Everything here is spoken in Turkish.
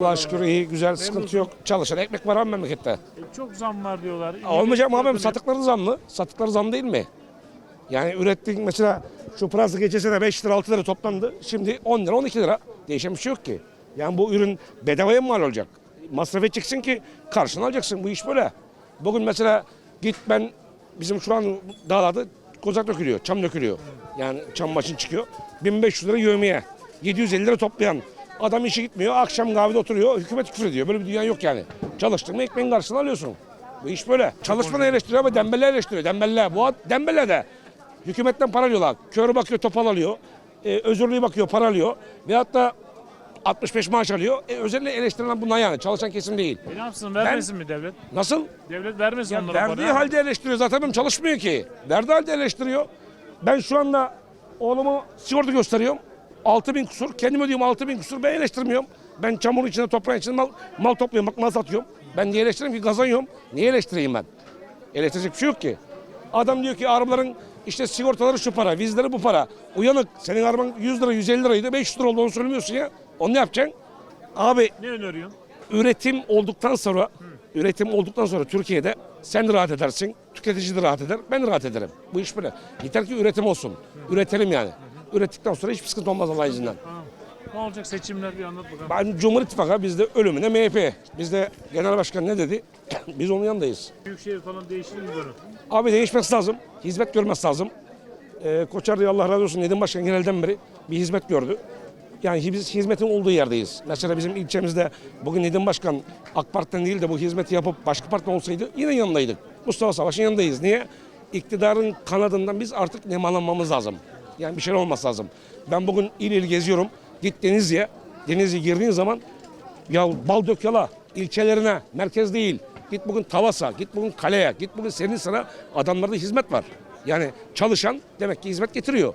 Allah'a şükür iyi, güzel, sıkıntı yok. Çalışan ekmek var abi memlekette. E, Çok zam var diyorlar. Olmayacak mı abim? Satıkları zamlı. Satıkları zam değil mi? Yani ürettiğin mesela şu pırasa geçen sene 5 lira 6 lira toplandı. Şimdi 10 lira 12 lira. Değişen bir şey yok ki. Yani bu ürün bedavaya mı mal olacak? Masraf edeceksin ki karşını alacaksın. Bu iş böyle. Bugün mesela git ben bizim şu an dağlarda kozak dökülüyor, çam dökülüyor. Yani çam maşın çıkıyor. 1500 lira yövmeye. 750 lira toplayan. Adam işe gitmiyor, akşam kahvede oturuyor, hükümet küfür ediyor. Böyle bir dünya yok yani. Çalıştın mı ekmeğin karşılığını alıyorsun. Bu iş böyle. Çalışmanı eleştiriyor ama dembeller eleştiriyor. Dembeller. Bu dembeller de hükümetten para alıyorlar. Körü bakıyor topal alıyor. E, özürlüğü bakıyor para alıyor. Veyahut da 65 maaş alıyor. E, özellikle eleştirilen bunlar yani. Çalışan kesim değil. E ne yapsın vermesin mi devlet? Nasıl? Devlet vermesin Ya onlara verdiği parayı. halde eleştiriyor zaten benim çalışmıyor ki. Verdiği halde eleştiriyor. Ben şu anda oğlumu sigorta gösteriyorum. 6000 bin kusur. Kendim ödüyorum 6000 bin kusur. Ben eleştirmiyorum. Ben çamur içinde toprağın içinde mal, mal topluyorum. Bak mal satıyorum. Ben niye eleştireyim ki kazanıyorum. Niye eleştireyim ben? Eleştirecek bir şey yok ki. Adam diyor ki arabaların işte sigortaları şu para, vizleri bu para. Uyanık. Senin araban 100 lira, 150 liraydı. 500 lira oldu onu söylemiyorsun ya. Onu ne yapacaksın? Abi Ne öneriyorsun? üretim olduktan sonra üretim olduktan sonra Türkiye'de sen de rahat edersin, tüketici de rahat eder, ben de rahat ederim. Bu iş böyle. Yeter ki üretim olsun. Üretelim yani. Ürettikten sonra hiçbir sıkıntı olmaz Allah izniyle. Tamam. Ne olacak seçimler bir anlat bakalım. Ben Cumhur İttifakı bizde ölümüne MHP. Bizde Genel Başkan ne dedi? Biz onun yanındayız. Büyükşehir falan değişir mi böyle? Abi değişmesi lazım. Hizmet görmesi lazım. Ee, Koçar Bey Allah razı olsun Nedim Başkan genelden beri bir hizmet gördü. Yani biz hizmetin olduğu yerdeyiz. Mesela bizim ilçemizde bugün Nedim Başkan AK Parti'den değil de bu hizmeti yapıp başka partiden olsaydı yine yanındaydık. Mustafa Savaş'ın yanındayız. Niye? İktidarın kanadından biz artık nemalanmamız lazım. Yani bir şey olması lazım. Ben bugün il il geziyorum. Git Denizli'ye. Denizli'ye girdiğin zaman ya bal dök yala ilçelerine, merkez değil. Git bugün Tavas'a, git bugün Kale'ye, git bugün senin sıra adamlarda hizmet var. Yani çalışan demek ki hizmet getiriyor.